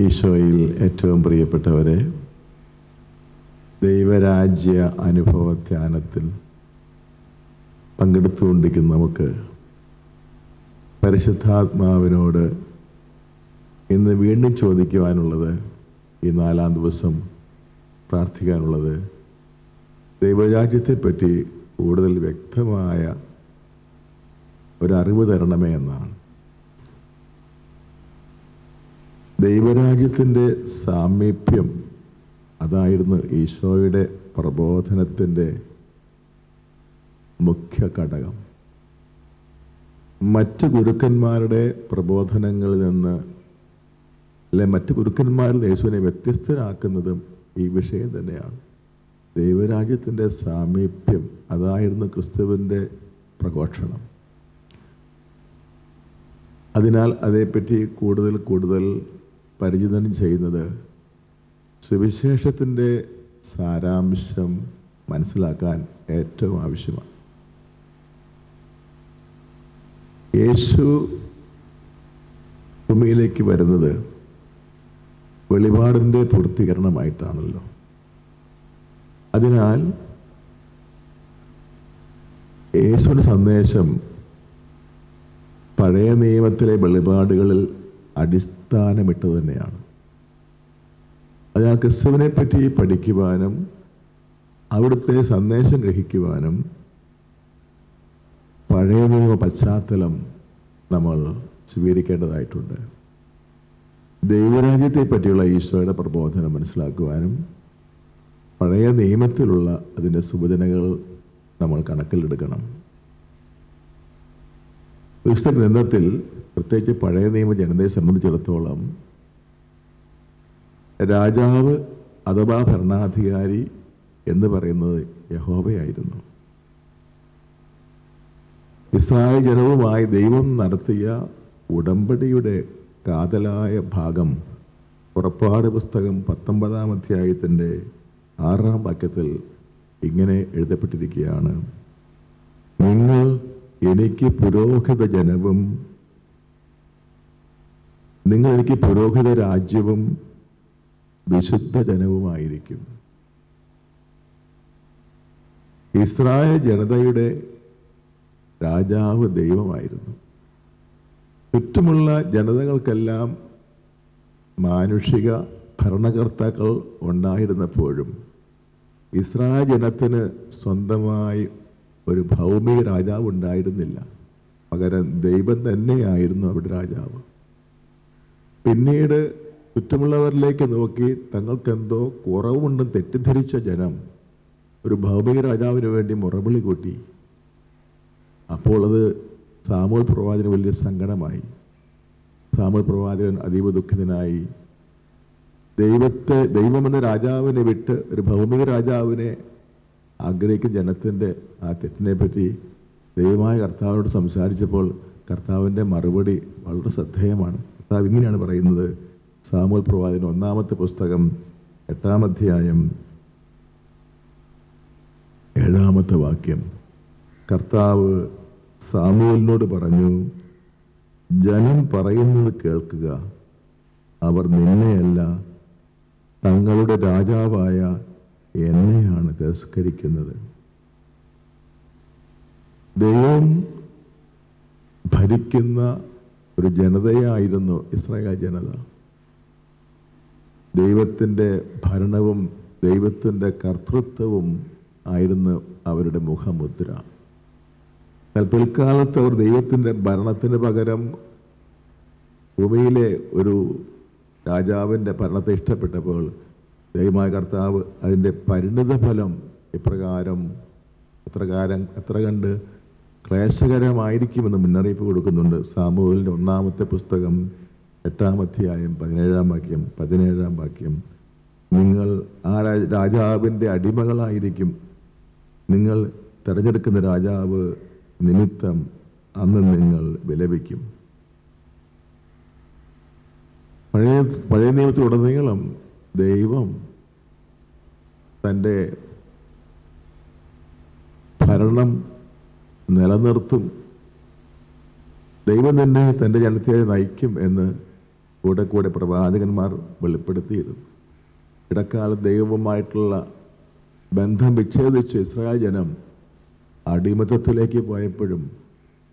ഈശോയിൽ ഏറ്റവും പ്രിയപ്പെട്ടവരെ ദൈവരാജ്യ അനുഭവ ധ്യാനത്തിൽ പങ്കെടുത്തുകൊണ്ടിരിക്കുന്ന നമുക്ക് പരിശുദ്ധാത്മാവിനോട് ഇന്ന് വീണ്ടും ചോദിക്കുവാനുള്ളത് ഈ നാലാം ദിവസം പ്രാർത്ഥിക്കാനുള്ളത്. ദൈവരാജ്യത്തെപ്പറ്റി കൂടുതൽ വ്യക്തമായ ഒരറിവ് തരണമേ എന്നാണ്. ദൈവരാജ്യത്തിന്റെ സാമീപ്യം അതായിരുന്നു ഈശോയുടെ പ്രബോധനത്തിന്റെ മുഖ്യ ഘടകം. മറ്റ് ഗുരുക്കന്മാരുടെ പ്രബോധനങ്ങളിൽ നിന്ന് അല്ലെ മറ്റ് ഗുരുക്കന്മാരിൽ യേശുവിനെ വ്യത്യസ്തനാക്കുന്നതും ഈ വിഷയം തന്നെയാണ്. ദൈവരാജ്യത്തിന്റെ സാമീപ്യം അതായിരുന്നു ക്രിസ്തുവിന്റെ പ്രഘോഷണം. അതിനാൽ അതേപ്പറ്റി കൂടുതൽ കൂടുതൽ പരിചിതനം ചെയ്യുന്നത് സുവിശേഷത്തിന്റെ സാരാംശം മനസ്സിലാക്കാൻ ഏറ്റവും ആവശ്യമാണ്. യേശു ഭൂമിയിലേക്ക് വരുന്നത് വെളിപാടിന്റെ പൂർത്തീകരണമായിട്ടാണല്ലോ. അതിനാൽ യേശുവിന്റെ സന്ദേശം പഴയ നിയമത്തിലെ വെളിപാടുകളിൽ അടിസ്ഥാനമിട്ട് തന്നെയാണ്. അതിനാൽ ക്രിസ്തുവിനെ പറ്റി പഠിക്കുവാനും അവിടുത്തെ സന്ദേശം ഗ്രഹിക്കുവാനും പഴയ പശ്ചാത്തലം നമ്മൾ സ്വീകരിക്കേണ്ടതായിട്ടുണ്ട്. ദൈവരാജ്യത്തെ പറ്റിയുള്ള ഈശോയുടെ പ്രബോധനം മനസ്സിലാക്കുവാനും പഴയ നിയമത്തിലുള്ള അതിന്റെ സൂചനകൾ നമ്മൾ കണക്കിലെടുക്കണം. വിശുദ്ധ ഗ്രന്ഥത്തിൽ പ്രത്യേകിച്ച് പഴയ നിയമ ജനതയെ സംബന്ധിച്ചിടത്തോളം രാജാവ് അഥവാ ഭരണാധികാരി എന്ന് പറയുന്നത് യഹോബയായിരുന്നു ഇസ്രായേൽ ജനവുമായി ദൈവം നടത്തിയ ഉടമ്പടിയുടെ കാതലായ ഭാഗം പുറപ്പാട് പുസ്തകം പത്തൊമ്പതാം അധ്യായത്തിന്റെ ആറാം വാക്യത്തിൽ ഇങ്ങനെ എഴുതപ്പെട്ടിരിക്കുകയാണ്. നിങ്ങൾ എനിക്ക് പുരോഹിത ജനവും നിങ്ങൾ എനിക്ക് പുരോഹിത രാജ്യവും വിശുദ്ധ ജനവുമായിരിക്കും. ഇസ്രായേൽ ജനതയുടെ രാജാവ് ദൈവമായിരുന്നു. ചുറ്റുമുള്ള ജനതകൾക്കെല്ലാം മാനുഷിക ഭരണകർത്താക്കൾ ഉണ്ടായിരുന്നപ്പോഴും ഇസ്രായേൽ ജനത്തിന് സ്വന്തമായി ഒരു ഭൗമിക രാജാവ് ഉണ്ടായിരുന്നില്ല. പകരം ദൈവം തന്നെയായിരുന്നു അവിടെ രാജാവ്. പിന്നീട് ചുറ്റുമുള്ളവരിലേക്ക് നോക്കി തങ്ങൾക്കെന്തോ കുറവുണ്ടെന്ന് തെറ്റിദ്ധരിച്ച ജനം ഒരു ഭൗമിക രാജാവിന് വേണ്ടി മുറവിളി കൂട്ടി. അപ്പോൾ അത് സാമൂൽ പ്രവാചകന് വലിയ സങ്കടമായി. സാമൂൽ പ്രവാചകൻ അതീവ ദുഃഖിതനായി. ദൈവത്തെ ദൈവമെന്ന രാജാവിനെ വിട്ട് ഒരു ഭൗമിക രാജാവിനെ ആഗ്രഹിക്കുന്ന ജനത്തിന്റെ ആ തെറ്റിനെ പറ്റി ദൈവമായ കർത്താവിനോട് സംസാരിച്ചപ്പോൾ കർത്താവിന്റെ മറുപടി വളരെ ശ്രദ്ധേയമാണ്. കർത്താവ് ഇങ്ങനെയാണ് പറയുന്നത്. സാമൂൽ പ്രവാചകൻ ഒന്നാമത്തെ പുസ്തകം എട്ടാം അധ്യായം ഏഴാമത്തെ വാക്യം. കർത്താവ് സാമൂലിനോട് പറഞ്ഞു ജനം പറയുന്നത് കേൾക്കുക. അവർ നിന്നെയല്ല തങ്ങളുടെ രാജാവായ എന്നെയാണ് തിരസ്കരിക്കുന്നത്. ദൈവം ഭരിക്കുന്ന ഒരു ജനതയായിരുന്നു ഇസ്രായേൽ ജനത. ദൈവത്തിന്റെ ഭരണവും ദൈവത്തിന്റെ കർത്തൃത്വവും ആയിരുന്നു അവരുടെ മുഖമുദ്ര. എന്നാൽ പിൽക്കാലത്ത് അവർ ദൈവത്തിന്റെ ഭരണത്തിന് പകരം ഭൂമിയിലെ ഒരു രാജാവിന്റെ ഭരണത്തെ ഇഷ്ടപ്പെട്ടപ്പോൾ ദൈവമായ കർത്താവ് അതിന്റെ പരിണിത ഫലം ഇപ്രകാരം എത്ര കാലം എത്ര കണ്ട് ക്ലേശകരമായിരിക്കുമെന്ന് മുന്നറിയിപ്പ് കൊടുക്കുന്നുണ്ട്. സാമൂഹലിന്റെ ഒന്നാമത്തെ പുസ്തകം എട്ടാം അധ്യായം പതിനേഴാം വാക്യം പതിനേഴാം വാക്യം. നിങ്ങൾ ആ രാജാവിന്റെ അടിമകളായിരിക്കും. നിങ്ങൾ തിരഞ്ഞെടുക്കുന്ന രാജാവ് നിമിത്തം അന്ന് നിങ്ങൾ വിലപിക്കും. പഴയ പഴയ നിയമത്തിലുടനീളം ദൈവം തന്റെ ഭരണം നിലനിർത്തും. ദൈവം തന്നെ തന്റെ ജനത്തെ നയിക്കും എന്ന് കൂടെ കൂടെ പ്രവാചകന്മാർ വെളിപ്പെടുത്തിയിരുന്നു. ഇടക്കാല ദൈവവുമായിട്ടുള്ള ബന്ധം വിച്ഛേദിച്ച് ഇസ്രായേൽ ജനം അടിമത്തത്തിലേക്ക് പോയപ്പോഴും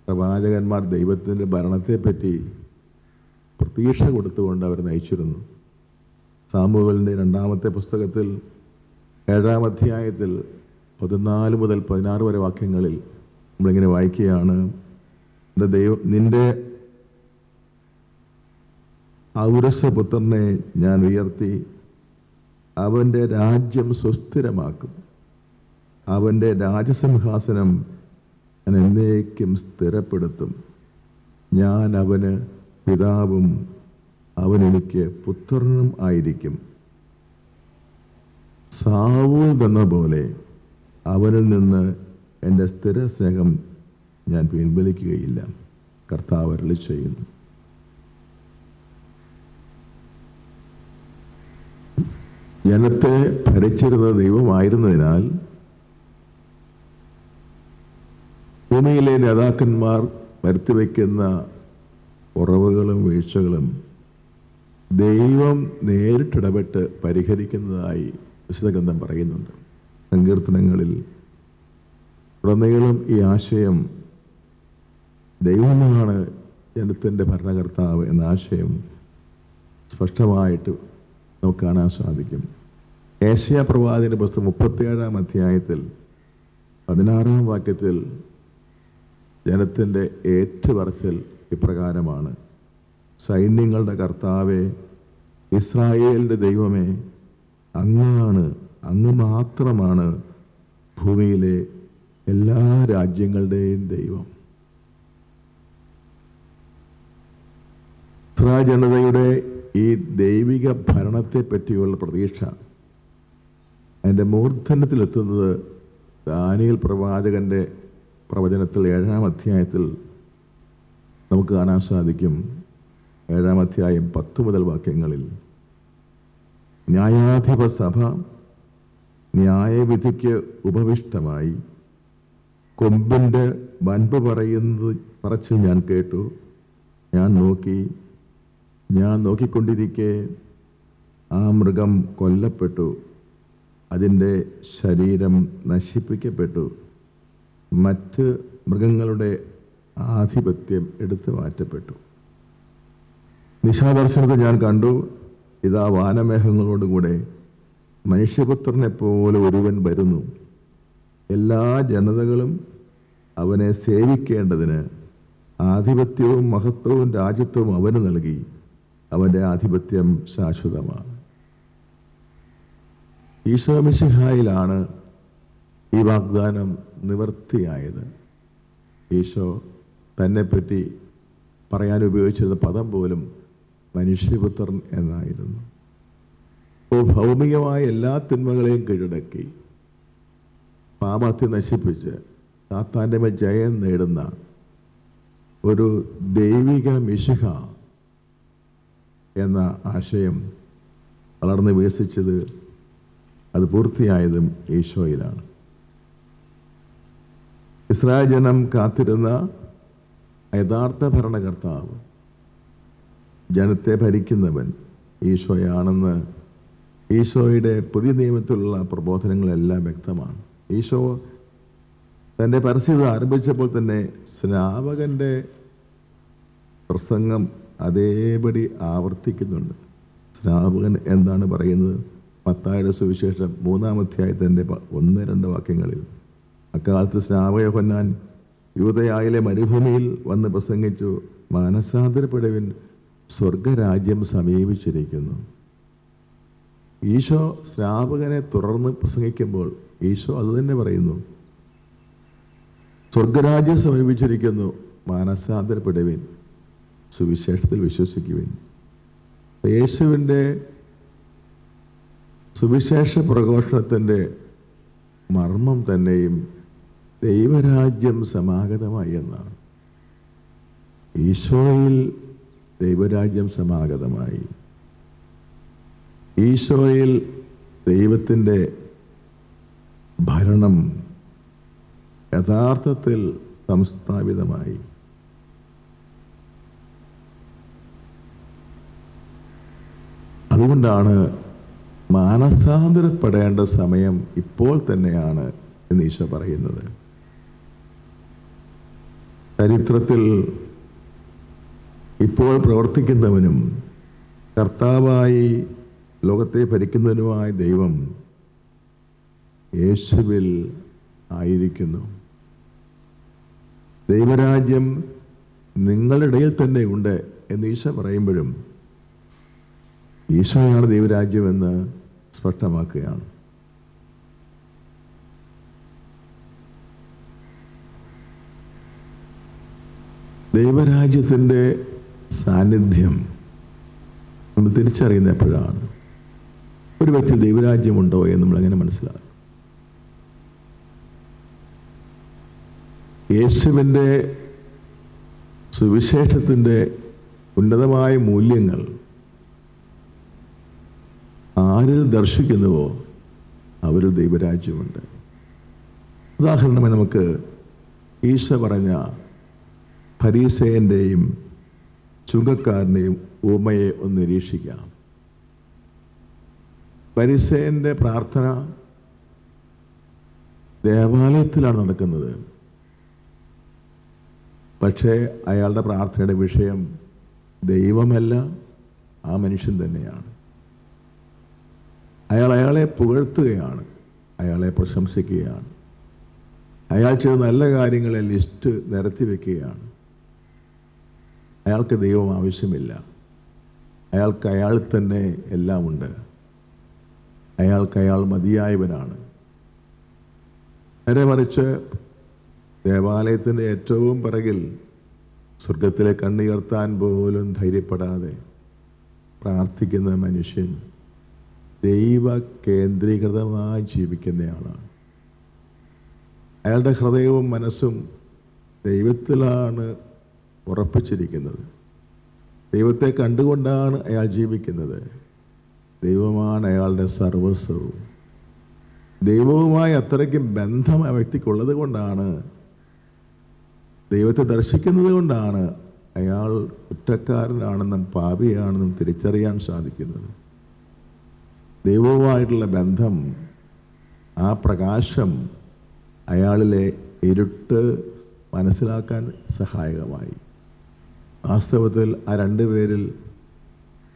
പ്രവാചകന്മാർ ദൈവത്തിന്റെ ഭരണത്തെപ്പറ്റി പ്രതീക്ഷ കൊടുത്തുകൊണ്ട് അവർ നയിച്ചിരുന്നു. സാമുവലിന്റെ രണ്ടാമത്തെ പുസ്തകത്തിൽ ഏഴാം അധ്യായത്തിൽ പതിനാല് മുതൽ പതിനാറ് വരെ വാക്യങ്ങളിൽ നമ്മളിങ്ങനെ വായിക്കുകയാണ്. എന്റെ ദൈവം നിന്റെ ഔരസപുത്രനെ ഞാൻ ഉയർത്തി. അവന്റെ രാജ്യം സുസ്ഥിരമാക്കും. അവന്റെ രാജസിംഹാസനം ഞാൻ എന്നേക്കും സ്ഥിരപ്പെടുത്തും. ഞാൻ അവന് പിതാവും അവൻ എനിക്ക് പുത്രനും ആയിരിക്കും. സാവൂൽ തന്ന പോലെ അവനിൽ നിന്ന് എന്റെ സ്ഥിര സ്നേഹം ഞാൻ പിൻവലിക്കുകയില്ല. കർത്താവ് അരളി ചെയ്യുന്നു. ജനത്തെ ഭരിച്ചിരുന്ന ദൈവമായിരുന്നതിനാൽ ഭൂമിയിലെ നേതാക്കന്മാർ വരുത്തിവെക്കുന്ന കുറവുകളും വീഴ്ചകളും ദൈവം നേരിട്ടിടപെട്ട് പരിഹരിക്കുന്നതായി വിശുദ്ധഗ്രന്ഥം പറയുന്നുണ്ട്. സങ്കീർത്തനങ്ങളിൽ ഉടനീളം ഈ ആശയം ദൈവമാണ് ജനത്തിന്റെ ഭരണകർത്താവ് എന്ന ആശയം സ്പഷ്ടമായിട്ട് നമുക്ക് കാണാൻ സാധിക്കും. ഏഷ്യ പ്രവാചകന്റെ പുസ്തകം മുപ്പത്തിയേഴാം അധ്യായത്തിൽ പതിനാറാം വാക്യത്തിൽ ജനത്തിന്റെ ഏറ്റുപറച്ചിൽ ഇപ്രകാരമാണ്. സൈന്യങ്ങളുടെ കർത്താവെ ഇസ്രായേലിന്റെ ദൈവമേ അങ്ങാണ് അങ്ങ് മാത്രമാണ് ഭൂമിയിലെ എല്ലാ രാജ്യങ്ങളുടെയും ദൈവം. ഇസ്രാ ജനതയുടെ ഈ ദൈവിക ഭരണത്തെ പറ്റിയുള്ള പ്രതീക്ഷ അതിന്റെ മൂർധന്യത്തിലെത്തുന്നത് ദാനിയൽ പ്രവാചകന്റെ പ്രവചനത്തിൽ ഏഴാം അധ്യായത്തിൽ നമുക്ക് കാണാൻ സാധിക്കും. ഏഴാം അധ്യായം പത്ത് മുതൽ വാക്യങ്ങളിൽ ന്യായാധിപ സഭ ന്യായവിധിക്ക് ഉപവിഷ്ടമായി. കൊമ്പിന്റെ വൻപ് പറയുന്നത് പറച്ച് ഞാൻ കേട്ടു. ഞാൻ നോക്കി. ഞാൻ നോക്കിക്കൊണ്ടിരിക്കെ. ആ മൃഗം കൊല്ലപ്പെട്ടു. അതിന്റെ ശരീരം നശിപ്പിക്കപ്പെട്ടു. മറ്റ് മൃഗങ്ങളുടെ ആധിപത്യം എടുത്തു മാറ്റപ്പെട്ടു നിശാദർശനത്തെ ഞാൻ കണ്ടു. ഇതാ വാനമേഘങ്ങളോടുകൂടെ മനുഷ്യപുത്രനെ പോലെ ഒരുവൻ വരുന്നു. എല്ലാ ജനതകളും അവനെ സേവിക്കേണ്ടതിന് ആധിപത്യവും മഹത്വവും രാജ്യത്വവും അവന് നൽകി. അവന്റെ ആധിപത്യം ശാശ്വതമാണ്. ഈശോമിശിഹായിലാണ് ഈ വാഗ്ദാനം നിവർത്തിയായത്. ഈശോ തന്നെപ്പറ്റി പറയാൻ ഉപയോഗിച്ചിരുന്ന പദം പോലും മനുഷ്യപുത്രൻ എന്നായിരുന്നു. അപ്പോൾ ഭൗമികമായ എല്ലാ തിന്മകളെയും കീഴടക്കി. പാപത്തെ നശിപ്പിച്ച് സാത്താന്റെ മേൽ ജയം നേടുന്ന ഒരു ദൈവിക മിശിഹ എന്ന ആശയം വളർന്ന് വികസിച്ചത് അത് പൂർത്തിയായതും ഈശോയിലാണ്. ഇസ്രായേൽ ജനം കാത്തിരുന്ന യഥാർത്ഥ ഭരണകർത്താവ് ജനത്തെ ഭരിക്കുന്നവൻ ഈശോയാണെന്ന് ഈശോയുടെ പുതിയ നിയമത്തിലുള്ള പ്രബോധനങ്ങളെല്ലാം വ്യക്തമാണ്. ഈശോ തന്റെ പരസ്യത ആരംഭിച്ചപ്പോൾ തന്നെ സ്നാപകന്റെ പ്രസംഗം അതേപടി ആവർത്തിക്കുന്നുണ്ട്. സ്നാപകൻ എന്താണ് പറയുന്നത്? പത്തായുടെ സുവിശേഷം മൂന്നാം അധ്യായത്തിന്റെ ഒന്ന് രണ്ട് വാക്യങ്ങളിൽ അക്കാലത്ത് സ്നാപകയൊന്നാൻ യൂതയായിലെ മരുഭൂമിയിൽ വന്ന് പ്രസംഗിച്ചു മാനസാന്തരപ്പെടുവിൻ സ്വർഗരാജ്യം സമീപിച്ചിരിക്കുന്നു. ഈശോ സ്നാപകനെ തുടർന്ന് പ്രസംഗിക്കുമ്പോൾ ഈശോ അത് തന്നെ പറയുന്നു. സ്വർഗരാജ്യം സമീപിച്ചിരിക്കുന്നു മാനസാന്തരപ്പെടുവിൻ സുവിശേഷത്തിൽ വിശ്വസിക്കുവിൻ. യേശുവിന്റെ സുവിശേഷ പ്രഘോഷണത്തിന്റെ മർമ്മം തന്നെയും ദൈവരാജ്യം സമാഗതമായി എന്നാണ്. ഈശോയിൽ ദൈവരാജ്യം സമാഗതമായി. ഈശോയിൽ ദൈവത്തിന്റെ ഭരണം യഥാർത്ഥത്തിൽ സംസ്ഥാപിതമായി. അതുകൊണ്ടാണ് മാനസാന്തരപ്പെടേണ്ട സമയം ഇപ്പോൾ തന്നെയാണ് എന്ന് ഈശോ പറയുന്നത്. ചരിത്രത്തിൽ ഇപ്പോൾ പ്രവർത്തിക്കുന്നവനും കർത്താവായി ലോകത്തെ ഭരിക്കുന്നതിനുമായ ദൈവം യേശുവിൽ ആയിരിക്കുന്നു. ദൈവരാജ്യം നിങ്ങളിടയിൽ തന്നെ ഉണ്ട് എന്ന് ഈശോ പറയുമ്പോഴും ഈശോയാണ് ദൈവരാജ്യമെന്ന് സ്പഷ്ടമാക്കുകയാണ്. ദൈവരാജ്യത്തിന്റെ സാന്നിധ്യം നമ്മൾ തിരിച്ചറിയുന്ന എപ്പോഴാണ്? ഒരു വ്യക്തി ദൈവരാജ്യമുണ്ടോ എന്ന് നമ്മൾ എങ്ങനെ മനസ്സിലാക്കും? യേശുവിന്റെ സുവിശേഷത്തിന്റെ ഉന്നതമായ മൂല്യങ്ങൾ ആരിൽ ദർശിക്കുന്നുവോ അവരിൽ ദൈവരാജ്യമുണ്ട്. ഉദാഹരണമായി നമുക്ക് ഈശോ പറഞ്ഞ ഫരീസേന്റെയും ചുങ്കക്കാരന്റെയും ഉപമയെ ഒന്ന് നിരീക്ഷിക്കാം പരിസേന്റെ പ്രാർത്ഥന ദേവാലയത്തിലാണ് നടക്കുന്നത്. പക്ഷേ അയാളുടെ പ്രാർത്ഥനയുടെ വിഷയം ദൈവമല്ല ആ മനുഷ്യൻ തന്നെയാണ്. അയാൾ അയാളെ പുകഴ്ത്തുകയാണ് അയാളെ പ്രശംസിക്കുകയാണ്. അയാൾ ചെയ്ത നല്ല കാര്യങ്ങളെ ലിസ്റ്റ് നിരത്തി വെക്കുകയാണ്. അയാൾക്ക് ദൈവം ആവശ്യമില്ല. അയാൾക്ക് അയാൾ തന്നെ എല്ലാമുണ്ട് അയാൾക്ക് അയാൾ മതിയായവനാണ്. നേരെ മറിച്ച് ദേവാലയത്തിന്റെ ഏറ്റവും പിറകിൽ സ്വർഗത്തിലെ കണ്ണുയർത്താൻ പോലും ധൈര്യപ്പെടാതെ പ്രാർത്ഥിക്കുന്ന മനുഷ്യൻ ദൈവ കേന്ദ്രീകൃതമായി ജീവിക്കുന്നയാളാണ്. അയാളുടെ ഹൃദയവും മനസ്സും ദൈവത്തിലാണ് ഉറപ്പിച്ചിരിക്കുന്നത്. ദൈവത്തെ കണ്ടുകൊണ്ടാണ് അയാൾ ജീവിക്കുന്നത്. ദൈവമാണ് അയാളുടെ സർവസ്വവും. ദൈവവുമായി അത്രയ്ക്കും ബന്ധം ആ വ്യക്തിക്കുള്ളത് കൊണ്ടാണ് ദൈവത്തെ ദർശിക്കുന്നത് കൊണ്ടാണ് അയാൾ കുറ്റക്കാരനാണെന്നും പാപിയാണെന്നും തിരിച്ചറിയാൻ സാധിക്കുന്നത്. ദൈവവുമായിട്ടുള്ള ബന്ധം ആ പ്രകാശം അയാളിലെ ഇരുട്ട് മനസ്സിലാക്കാൻ സഹായകമായി. വാസ്തവത്തിൽ ആ രണ്ട് പേരിൽ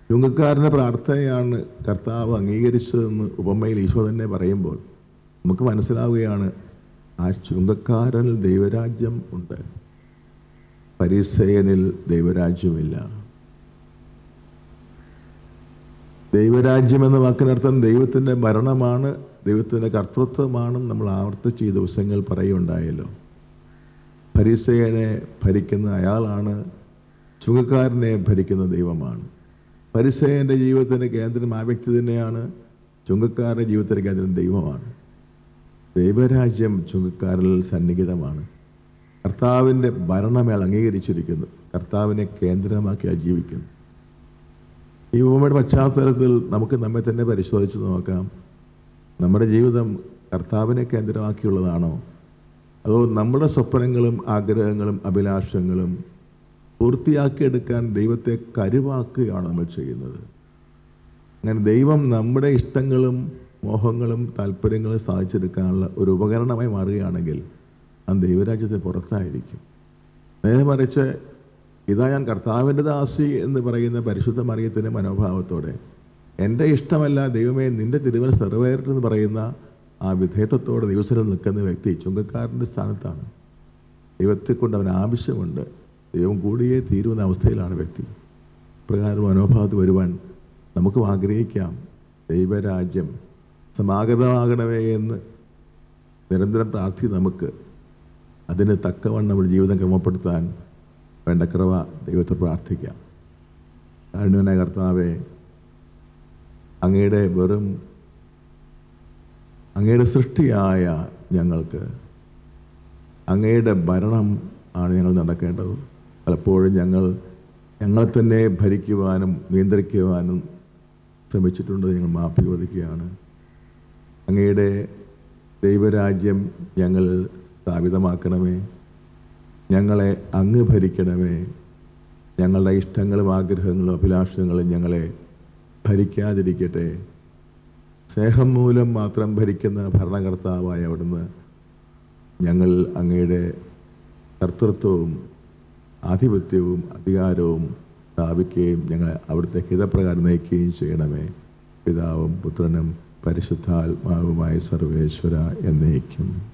ചുങ്കക്കാരന്റെ പ്രാർത്ഥനയാണ് കർത്താവ് അംഗീകരിച്ചതെന്ന് ഉപമയിൽ ഈശോ തന്നെ പറയുമ്പോൾ നമുക്ക് മനസ്സിലാവുകയാണ് ആ ചുങ്കക്കാരനിൽ ദൈവരാജ്യം ഉണ്ട് പരിസയനിൽ ദൈവരാജ്യമില്ല. ദൈവരാജ്യം എന്ന വാക്കിനർത്ഥം ദൈവത്തിന്റെ ഭരണമാണ് ദൈവത്തിന്റെ കർത്തൃത്വമാണ് നമ്മൾ ആവർത്തിച്ച് ഈ ദിവസങ്ങൾ പറയുണ്ടായല്ലോ പരിസയനെ ഭരിക്കുന്ന അയാളാണ് ചുങ്കക്കാരനെ ഭരിക്കുന്ന ദൈവമാണ്. പരിസയന്റെ ജീവിതത്തിന്റെ കേന്ദ്രം ആ വ്യക്തി തന്നെയാണ്. ചുങ്കക്കാരുടെ ജീവിതത്തിന്റെ കേന്ദ്രം ദൈവമാണ്. ദൈവരാജ്യം ചുങ്കക്കാരിൽ സന്നിഹിതമാണ്. കർത്താവിന്റെ ഭരണമേൾ അംഗീകരിച്ചിരിക്കുന്നു. കർത്താവിനെ കേന്ദ്രമാക്കി ജീവിക്കുന്നു. ഈ ഉപമയുടെ പശ്ചാത്തലത്തിൽ നമുക്ക് നമ്മെ തന്നെ പരിശോധിച്ച് നോക്കാം. നമ്മുടെ ജീവിതം കർത്താവിനെ കേന്ദ്രമാക്കിയുള്ളതാണോ? അതോ നമ്മുടെ സ്വപ്നങ്ങളും ആഗ്രഹങ്ങളും അഭിലാഷങ്ങളും പൂർത്തിയാക്കിയെടുക്കാൻ ദൈവത്തെ കരുവാക്കുകയാണ് നമ്മൾ ചെയ്യുന്നത്. അങ്ങനെ ദൈവം നമ്മുടെ ഇഷ്ടങ്ങളും മോഹങ്ങളും താല്പര്യങ്ങളും സാധിച്ചെടുക്കാനുള്ള ഒരു ഉപകരണമായി മാറുകയാണെങ്കിൽ ആ ദൈവരാജ്യത്തെ പുറത്തായിരിക്കും. നേരെ മറിച്ച് ഇതാ ഞാൻ കർത്താവിന്റെ ദാസി എന്ന് പറയുന്ന പരിശുദ്ധ മറിയത്തിന്റെ മനോഭാവത്തോടെ എന്റെ ഇഷ്ടമല്ല ദൈവമേ നിന്റെ തിരുവന സെർവേറിട്ട് എന്ന് പറയുന്ന ആ വിധേയത്വത്തോടെ ദിവസം നിൽക്കുന്ന വ്യക്തി ചുങ്കക്കാരന്റെ സ്ഥാനത്താണ്. ദൈവത്തെ കൊണ്ട് അവൻ ആവശ്യമുണ്ട്. ദൈവം കൂടിയേ തീരുന്ന അവസ്ഥയിലാണ് വ്യക്തി. പ്രകാരം മനോഭാവത്ത് വരുവാൻ നമുക്കും ആഗ്രഹിക്കാം. ദൈവരാജ്യം സമാഗതമാകണമേ എന്ന് നിരന്തരം പ്രാർത്ഥി നമുക്ക് അതിന് തക്കവണ്ണം നമ്മുടെ ജീവിതം ക്രമപ്പെടുത്താൻ വേണ്ട കൃപ ദൈവത്തെ പ്രാർത്ഥിക്കാം. കാരുണ്യനായ കർത്താവെ അങ്ങയുടെ വെറും അങ്ങയുടെ സൃഷ്ടിയായ ഞങ്ങൾക്ക് അങ്ങയുടെ ഭരണം ആണ് ഞങ്ങൾ നടക്കേണ്ടത്. പലപ്പോഴും ഞങ്ങൾ ഞങ്ങളെ തന്നെ ഭരിക്കുവാനും നിയന്ത്രിക്കുവാനും ശ്രമിച്ചിട്ടുണ്ട് ഞങ്ങൾ മാപ്പി ചോദിക്കുകയാണ് അങ്ങയുടെ ദൈവരാജ്യം ഞങ്ങൾ സ്ഥാപിതമാക്കണമേ. ഞങ്ങളെ അങ്ങ് ഭരിക്കണമേ. ഞങ്ങളുടെ ഇഷ്ടങ്ങളും ആഗ്രഹങ്ങളും അഭിലാഷങ്ങളും ഞങ്ങളെ ഭരിക്കാതിരിക്കട്ടെ. സ്നേഹം മൂലം മാത്രം ഭരിക്കുന്ന ഭരണകർത്താവായ അവിടുന്ന് ഞങ്ങൾ അങ്ങയുടെ കർത്തൃത്വവും ആധിപത്യവും അധികാരവും സ്ഥാപിക്കുകയും ഞങ്ങൾ അവിടുത്തെ ഹിതപ്രകാരം നയിക്കുകയും ചെയ്യണമേ. പിതാവും പുത്രനും പരിശുദ്ധാത്മാവുമായ സർവേശ്വര എന്നേക്കും.